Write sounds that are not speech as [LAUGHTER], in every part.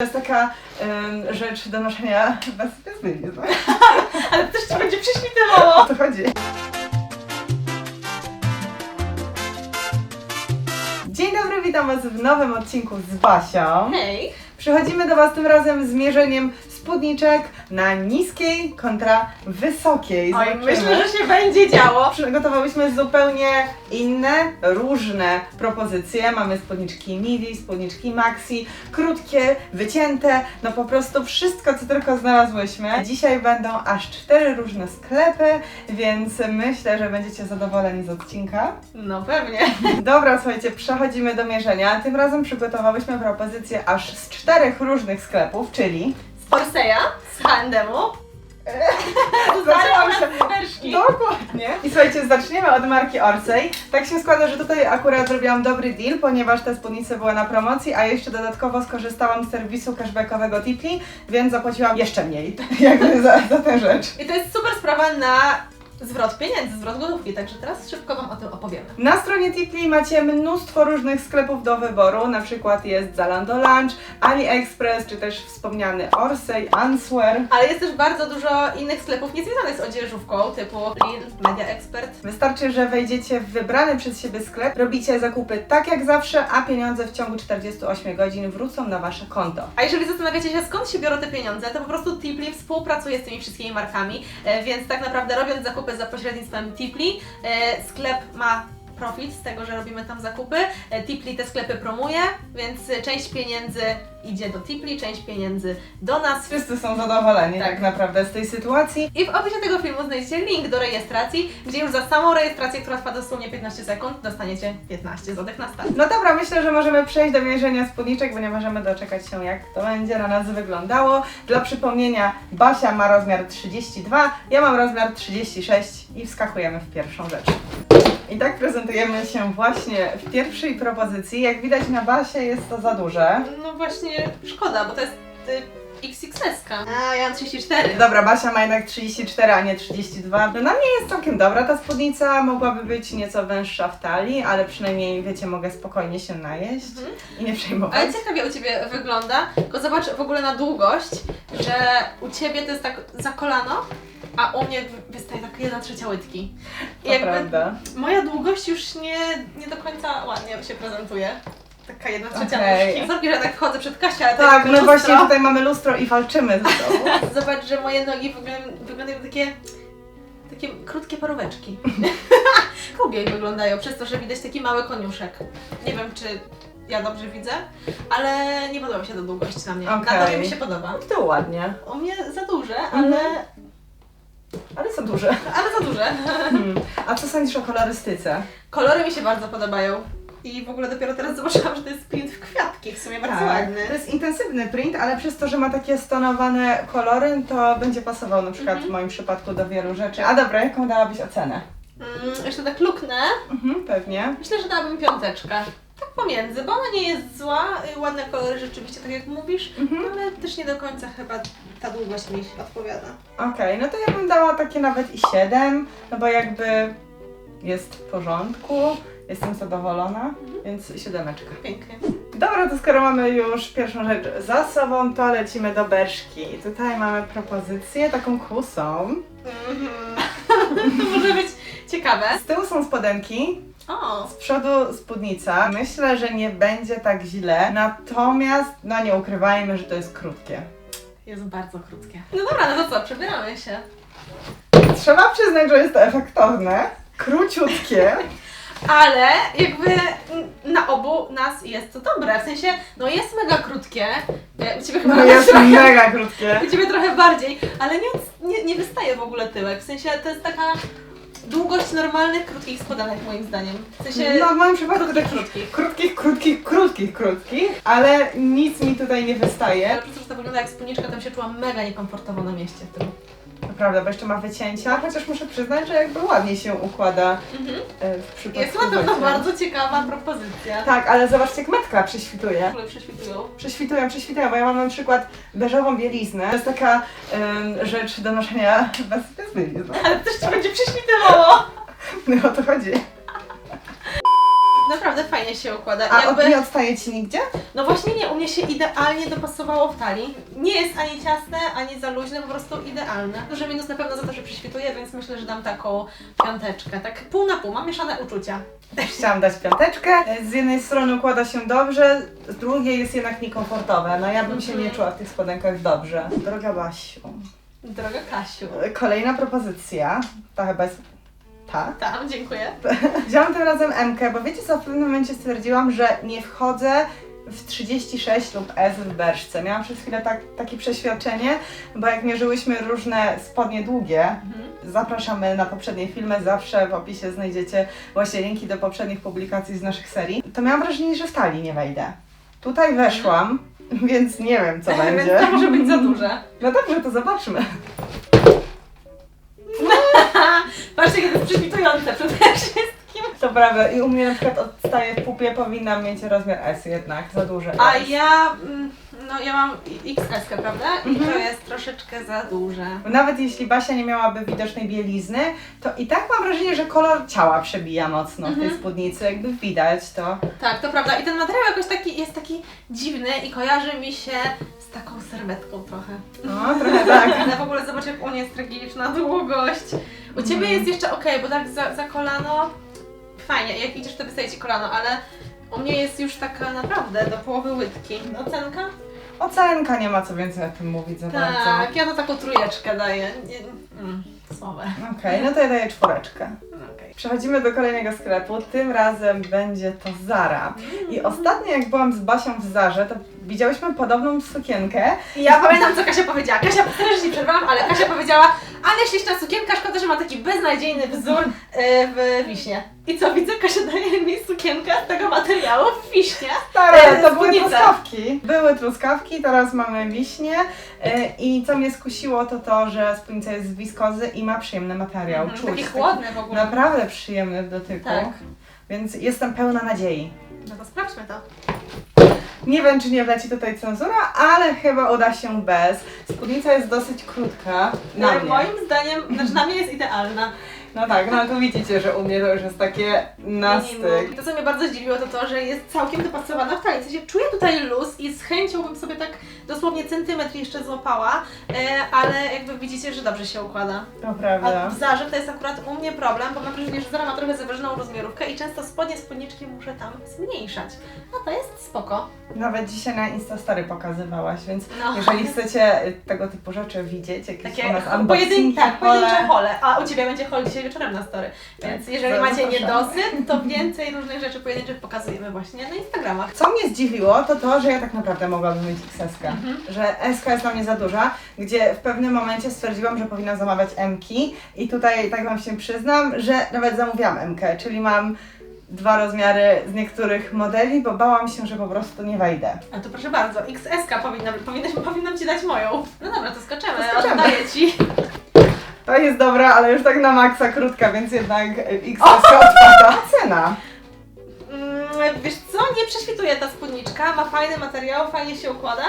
To jest taka em, rzecz do noszenia bez, bez bielizny. [LAUGHS] Ale też ci będzie O prześwitywało. to chodzi. Dzień dobry, witam Was w nowym odcinku z Basią. Hej. Przychodzimy do Was tym razem z mierzeniem spódniczek na niskiej kontra wysokiej. Oj, Zobaczymy. myślę, że się będzie działo. Przygotowałyśmy zupełnie inne, różne propozycje. Mamy spódniczki midi, spódniczki maxi, krótkie, wycięte, no po prostu wszystko, co tylko znalazłyśmy. Dzisiaj będą aż cztery różne sklepy, więc myślę, że będziecie zadowoleni z odcinka. No pewnie. Dobra, słuchajcie, przechodzimy do mierzenia. Tym razem przygotowałyśmy propozycję aż z czterech różnych sklepów, czyli... Z Porseja, z H&M-u. [LAUGHS] Zaczęłam się... Dokładnie. I słuchajcie, zaczniemy od marki Orsay. Tak się składa, że tutaj akurat zrobiłam dobry deal, ponieważ te spódnice były na promocji, a jeszcze dodatkowo skorzystałam z serwisu cashbackowego Tipli, więc zapłaciłam jeszcze mniej [LAUGHS] jakby za, za tę rzecz. I to jest super sprawa na zwrot pieniędzy, zwrot gotówki, także teraz szybko Wam o tym opowiemy. Na stronie Tipli macie mnóstwo różnych sklepów do wyboru, na przykład jest Zalando Lunch, AliExpress, czy też wspomniany Orsay, Answear. Ale jest też bardzo dużo innych sklepów niezwiązanych z odzieżówką, typu Lidl, Media Expert. Wystarczy, że wejdziecie w wybrany przez siebie sklep, robicie zakupy tak jak zawsze, a pieniądze w ciągu 48 godzin wrócą na wasze konto. A jeżeli zastanawiacie się, skąd się biorą te pieniądze, to po prostu Tipli współpracuje z tymi wszystkimi markami, e, więc tak naprawdę robiąc zakupy za pośrednictwem Tipli, e, sklep ma profit z tego, że robimy tam zakupy. E, Tipli te sklepy promuje, więc część pieniędzy idzie do Tipli, część pieniędzy do nas. Wszyscy są zadowoleni tak, Tak. naprawdę z tej sytuacji. I w opisie tego filmu znajdziecie link do rejestracji, gdzie już za samą rejestrację, która trwa dosłownie 15 sekund, dostaniecie 15 zł na start. No dobra, myślę, że możemy przejść do mierzenia spódniczek, bo nie możemy doczekać się jak to będzie na nas wyglądało. Dla przypomnienia, Basia ma rozmiar 32, ja mam rozmiar 36 i wskakujemy w pierwszą rzecz. I tak prezentujemy się właśnie w pierwszej propozycji. Jak widać na Basie jest to za duże. No właśnie, szkoda, bo to jest y, XXS. A, ja mam 34. Dobra, Basia ma jednak 34, a nie 32. No na mnie jest całkiem dobra ta spódnica, mogłaby być nieco węższa w talii, ale przynajmniej, wiecie, mogę spokojnie się najeść Mhm. i nie przejmować. Ale ciekawie u Ciebie wygląda, tylko zobacz w ogóle na długość, że u Ciebie to jest tak za kolano, a u mnie wystaje tak jedna trzecia łydki. I To prawda. moja długość już nie, nie do końca ładnie się prezentuje. Taka jedna trzecia nóżki. Sorry, że tak wchodzę przed Kasię, ale to Tak, no lustro. właśnie tutaj mamy lustro i walczymy ze sobą. [LAUGHS] Zobacz, że moje nogi wyglądają, wyglądają takie, takie krótkie paróweczki. [LAUGHS] Krugiej wyglądają, przez to, że widać taki mały koniuszek. Nie wiem, czy ja dobrze widzę, ale nie podoba mi się ta długość na mnie. Okej. Na tobie mi się podoba. To ładnie, U mnie za duże, ale, Mhm. Ale są duże. [LAUGHS] ale za duże. Hmm. A co sądzisz o kolorystyce? Kolory mi się bardzo podobają. I w ogóle dopiero teraz zobaczyłam, że to jest print w kwiatki, w sumie bardzo ładny. To jest intensywny print, ale przez to, że ma takie stonowane kolory, to będzie pasował na przykład Mhm. w moim przypadku do wielu rzeczy. A dobra, jaką dałabyś ocenę? Mm, jeszcze tak luknę. Mhm, pewnie. Myślę, że dałabym piąteczkę. Tak pomiędzy, bo ona nie jest zła, y, ładne kolory rzeczywiście, tak jak mówisz, Mhm. ale też nie do końca chyba ta długość mi odpowiada. Okej, no to ja bym dała takie nawet i 7, no bo jakby jest w porządku, jestem zadowolona, więc siódemeczka. Pięknie. Dobra, to skoro mamy już pierwszą rzecz za sobą, to lecimy do Berszki. I Tutaj mamy propozycję taką kusą. Mhm. [LAUGHS] to może być ciekawe. Z tyłu są spodenki, O, z przodu spódnica. Myślę, że nie będzie tak źle, natomiast no nie ukrywajmy, że to jest krótkie. jest bardzo krótkie. No dobra, no to co, przebieramy się. Trzeba przyznać, że jest to efektowne, króciutkie. [LAUGHS] Ale jakby na obu nas jest to dobre, w sensie, no jest mega krótkie, E, u Ciebie chyba No jest trochę, mega krótkie. [LAUGHS] u Ciebie trochę bardziej, ale nie, nie, nie wystaje w ogóle tyłek, w sensie to jest taka długość normalnych, krótkich spodanek moim zdaniem. W sensie No w moim przypadku krótkich, takich krótkich. krótkich, krótkich, krótkich, krótkich, ale nic mi tutaj nie wystaje. Ale przez to, że to wygląda jak spódniczka, bym się czuła mega niekomfortowo na mieście w tym. Naprawdę, bo jeszcze ma wycięcia, chociaż muszę przyznać, że jakby ładnie się układa Mhm. e, w przypadku Jest na pewno wycięć. bardzo ciekawa propozycja. Tak, ale zobaczcie jak metka W prześwituje. ogóle prześwitują. Prześwitują, prześwitują, bo ja mam na przykład beżową bieliznę. To jest taka em, rzecz do noszenia bez, bez bielizny. Ale też Ci będzie prześwitywało. No o to chodzi. Naprawdę fajnie się układa. A Jakby, od, nie odstaje Ci nigdzie? no właśnie nie, u mnie się idealnie dopasowało w talii. Nie jest ani ciasne, ani za luźne, po prostu idealne. Duży minus na pewno za to, że przyśwituje, więc myślę, że dam taką piąteczkę. Tak pół na pół, mam mieszane uczucia. Chciałam dać piąteczkę. Z jednej strony układa się dobrze, z drugiej jest jednak niekomfortowe. No ja bym się nie czuła w tych spodenkach dobrze. Droga Basiu, Droga Kasiu. kolejna propozycja. Ta chyba jest... Ta? Tam, dziękuję. [LAUGHS] Wziąłam tym razem MK, bo wiecie co, w pewnym momencie stwierdziłam, że nie wchodzę w 36 lub S w berszce. Miałam przez chwilę tak, takie przeświadczenie, bo jak mierzyłyśmy różne spodnie długie, Mhm. zapraszamy na poprzednie filmy, zawsze w opisie znajdziecie właśnie linki do poprzednich publikacji z naszych serii, to miałam wrażenie, że w talii nie wejdę. Tutaj weszłam, [LAUGHS] więc nie wiem co [LAUGHS] Więc będzie. to może być za duże. No dobrze, to zobaczmy. Jak to jest przyświtujące przede wszystkim. To prawda, i u mnie na przykład odstaje w pupie, powinnam mieć rozmiar S jednak, za duży A S. ja, mm, no ja mam XS, prawda? I Mhm. to jest troszeczkę za duże. Nawet jeśli Basia nie miałaby widocznej bielizny, to i tak mam wrażenie, że kolor ciała przebija mocno w tej Mhm. spódnicy, jakby widać to. Tak, to prawda. I ten materiał jakoś taki jest taki dziwny i kojarzy mi się z taką serwetką trochę. No, trochę tak. Ale w ogóle zobacz, jak u mnie jest tragiczna długość. U Ciebie jest jeszcze ok, bo tak za, za kolano fajnie, jak idziesz to wystaje Ci kolano, ale u mnie jest już taka naprawdę do połowy łydki. Ocenka? Ocenka nie ma co więcej o tym mówić za bardzo. Tak, ja to taką trójeczkę daję. Nie, mm, słabe. Okej, no to ja daję czwóreczkę. Okej. Przechodzimy do kolejnego sklepu. Tym razem będzie to Zara. I ostatnio jak byłam z Basią w Zarze, to widziałyśmy podobną sukienkę. I Ja pamiętam, co Kasia powiedziała. Kasia, też nie przerwałam, ale Kasia powiedziała, ale śliczna sukienka, szkoda, że ma taki beznadziejny wzór e, w wiśnie. I co widzę? Kasia daje mi sukienkę z tego materiału w wiśnie. Stare, E, to były spódnicę. truskawki. Były truskawki, teraz mamy wiśnie. E, I co mnie skusiło, to to, że spódnica jest z wiskozy i ma przyjemny materiał. Mhm, Czuć. taki chłodny w ogóle. Naprawdę przyjemny w dotyku. Tak. Więc jestem pełna nadziei. No to sprawdźmy to. Nie wiem, czy nie wleci tutaj cenzura, ale chyba uda się bez. Spódnica jest dosyć krótka. Na E, mnie. Moim zdaniem, znaczy na mnie jest idealna. No tak, no ale tu widzicie, że u mnie to już jest takie na styk. To, co mnie bardzo zdziwiło, to to, że jest całkiem dopasowana w talii. W sensie czuję tutaj luz i z chęcią bym sobie tak dosłownie centymetr jeszcze złapała, e, ale jakby widzicie, że dobrze się układa. To A prawda. w Zarze to jest akurat u mnie problem, bo mam wrażenie, że Zara ma trochę zawyżoną rozmiarówkę i często spodnie, spódniczki muszę tam zmniejszać. No to jest spoko. Nawet dzisiaj na Instastory pokazywałaś, więc No. jeżeli chcecie tego typu rzeczy widzieć, jakieś Takie u nas pojedyn- unboxingi, tak, hole, pojedyncze hole, a u Ciebie będzie hol dzisiaj wieczorem na story. Tak, Więc jeżeli macie niedosyt, to więcej różnych rzeczy pojedynczych pokazujemy właśnie na Instagramach. Co mnie zdziwiło, to to, że ja tak naprawdę mogłabym mieć XS, Mhm. że SK jest dla mnie za duża, gdzie w pewnym momencie stwierdziłam, że powinnam zamawiać MK i tutaj tak Wam się przyznam, że nawet zamówiłam MK, czyli mam dwa rozmiary z niektórych modeli, bo bałam się, że po prostu nie wejdę. A to proszę bardzo, XS powinna, powinna, powinnam Ci dać moją. No dobra, to skaczemy, To skaczemy. oddaję Ci. To jest dobra, ale już tak na maksa krótka, więc jednak XS odpada. Cena. Mm, wiesz co, nie prześwituje ta spódniczka, ma fajny materiał, fajnie się układa,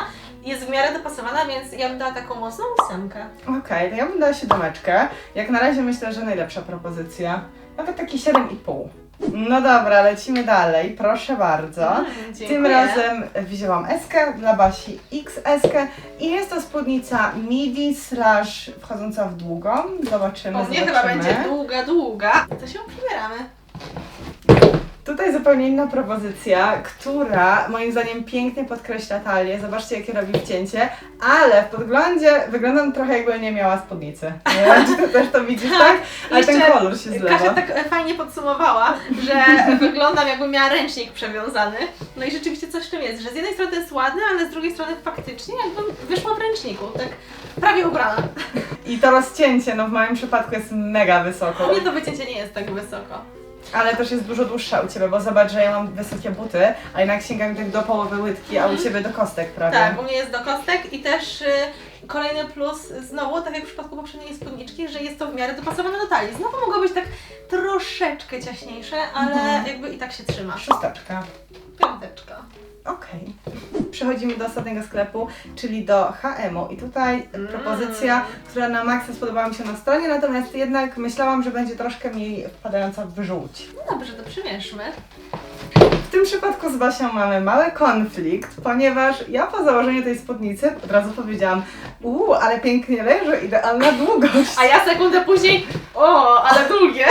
jest w miarę dopasowana, więc ja bym dała taką mocną ósemkę. Okej, to ja bym dała siódemeczkę. Jak na razie myślę, że najlepsza propozycja. Nawet taki 7,5. No dobra, lecimy dalej, proszę bardzo. Mm, Tym dziękuję. razem wzięłam SK dla Basi XS i jest to spódnica midi slash wchodząca w długą. Zobaczymy, U mnie zobaczymy. chyba będzie długa, długa. To się przybieramy. Tutaj zupełnie inna propozycja, która moim zdaniem pięknie podkreśla talię. Zobaczcie, jakie robi wcięcie, ale w podglądzie wyglądam trochę jakbym nie miała spódnicy. Nie wiem, czy ty też to widzisz, tak? Ale ten Jeszcze kolor się zlewa. Kasia tak e, fajnie podsumowała, że wyglądam jakbym miała ręcznik przewiązany. No i rzeczywiście coś w tym jest, że z jednej strony jest ładne, ale z drugiej strony faktycznie jakbym wyszła w ręczniku, tak prawie ubrana. I to rozcięcie, no w moim przypadku jest mega wysoko. U mnie to wycięcie nie jest tak wysoko. Ale też jest dużo dłuższa u Ciebie, bo zobacz, że ja mam wysokie buty, a jednak sięgam tak do połowy łydki, a u Ciebie do kostek prawie. Tak, u mnie jest do kostek i też y, kolejny plus znowu, tak jak w przypadku poprzedniej spódniczki, że jest to w miarę dopasowane do talii. Znowu mogło być tak troszeczkę ciaśniejsze, ale Mhm. jakby i tak się trzyma. Szósteczka. Piąteczka. Okej. Przechodzimy do ostatniego sklepu, czyli do HM-u. I tutaj Mm. propozycja, która na maksa spodobała mi się na stronie, natomiast jednak myślałam, że będzie troszkę mniej wpadająca w żółć. No dobrze, to przymierzmy. W tym przypadku z Basią mamy mały konflikt, ponieważ ja po założeniu tej spódnicy od razu powiedziałam uuu, ale pięknie leży, idealna długość. A ja sekundę później, o, ale długie.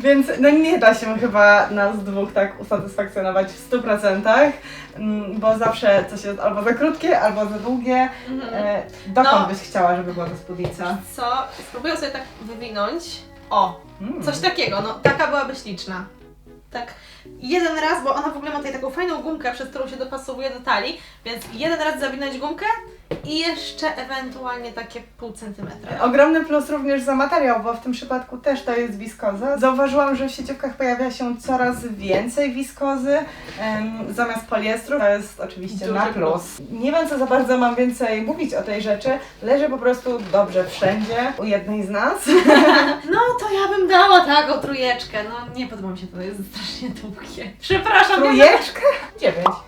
Więc no nie da się chyba nas dwóch tak usatysfakcjonować w 100%, mm, bo zawsze coś jest albo za krótkie, albo za długie. E, dokąd No. byś chciała, żeby była ta spódnica? Co? Spróbuję sobie tak wywinąć. O, Mm. coś takiego, no taka byłaby śliczna. Tak jeden raz, bo ona w ogóle ma tutaj taką fajną gumkę, przez którą się dopasowuje do talii, więc jeden raz zawinąć gumkę i jeszcze ewentualnie takie pół centymetra. Ogromny plus również za materiał, bo w tym przypadku też to jest wiskoza. Zauważyłam, że w sieciówkach pojawia się coraz więcej wiskozy em, zamiast poliestru. To jest oczywiście Duży na plus. Nie wiem, co za bardzo mam więcej mówić o tej rzeczy. Leży po prostu dobrze wszędzie u jednej z nas. [LAUGHS] [LAUGHS] No to ja bym dała taką trójeczkę. No nie podoba mi się to, to jest strasznie długie. Przepraszam, nie, Trójeczkę? Dziewięć.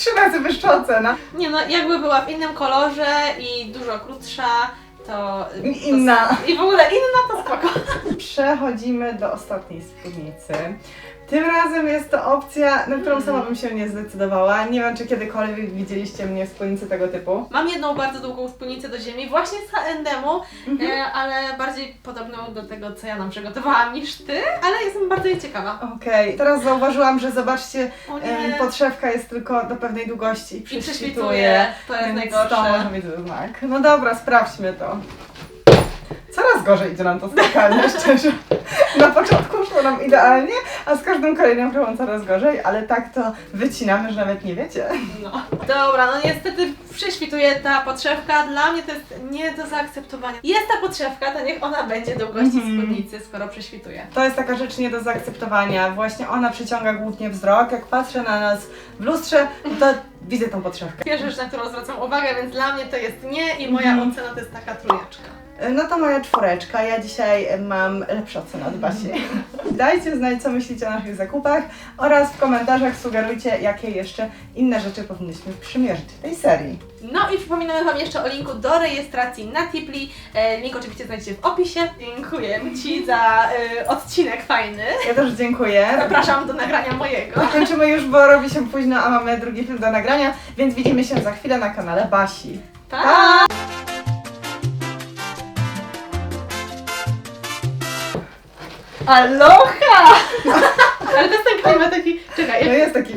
Trzy razy wyższa ocena. nie no, jakby była w innym kolorze i dużo krótsza, to... Inna. To, I w ogóle inna to spoko. Przechodzimy do ostatniej spódnicy. Tym razem jest to opcja, na którą sama bym się nie zdecydowała. Nie wiem, czy kiedykolwiek widzieliście mnie w spódnicy tego typu. Mam jedną bardzo długą spódnicę do ziemi, właśnie z H&M-u, Mhm. e, ale bardziej podobną do tego, co ja nam przygotowałam niż ty, ale jestem bardzo jej ciekawa. Okej, teraz zauważyłam, że zobaczcie, O em, nie. podszewka jest tylko do pewnej długości i I prześwituje. prześwituje, to jest Więc to może być znak. No dobra, sprawdźmy to. Coraz gorzej idzie nam to skakanie, [LAUGHS] szczerze. Na początku szło nam idealnie, a z każdym kolejnym próbą coraz gorzej, ale tak to wycinamy, że nawet nie wiecie. No. Dobra, no niestety prześwituje ta podszewka. Dla mnie to jest nie do zaakceptowania. Jest ta podszewka, to niech ona będzie długości Mhm. spódnicy, skoro prześwituje. To jest taka rzecz nie do zaakceptowania. Właśnie ona przyciąga głównie wzrok. Jak patrzę na nas w lustrze, to widzę tą podszewkę. Pierwsza rzecz, na którą zwracam uwagę, więc dla mnie to jest nie i moja Mhm. ocena to jest taka trójeczka. No to moja czwóreczka. Ja dzisiaj mam lepsze oceny od Basi. [LAUGHS] Dajcie znać, co myślicie o naszych zakupach oraz w komentarzach sugerujcie, jakie jeszcze inne rzeczy powinniśmy przymierzyć w tej serii. No i przypominamy Wam jeszcze o linku do rejestracji na Tipli. E, link oczywiście znajdziecie w opisie. Dziękujemy Ci [LAUGHS] za e, odcinek fajny. Ja też dziękuję. Zapraszam do nagrania mojego. [LAUGHS] Kończymy już, bo robi się późno, a mamy drugi film do nagrania, więc widzimy się za chwilę na kanale Basi. Pa! Aloha! Ale to jest ten klimat taki... Czekaj, No jak... jest taki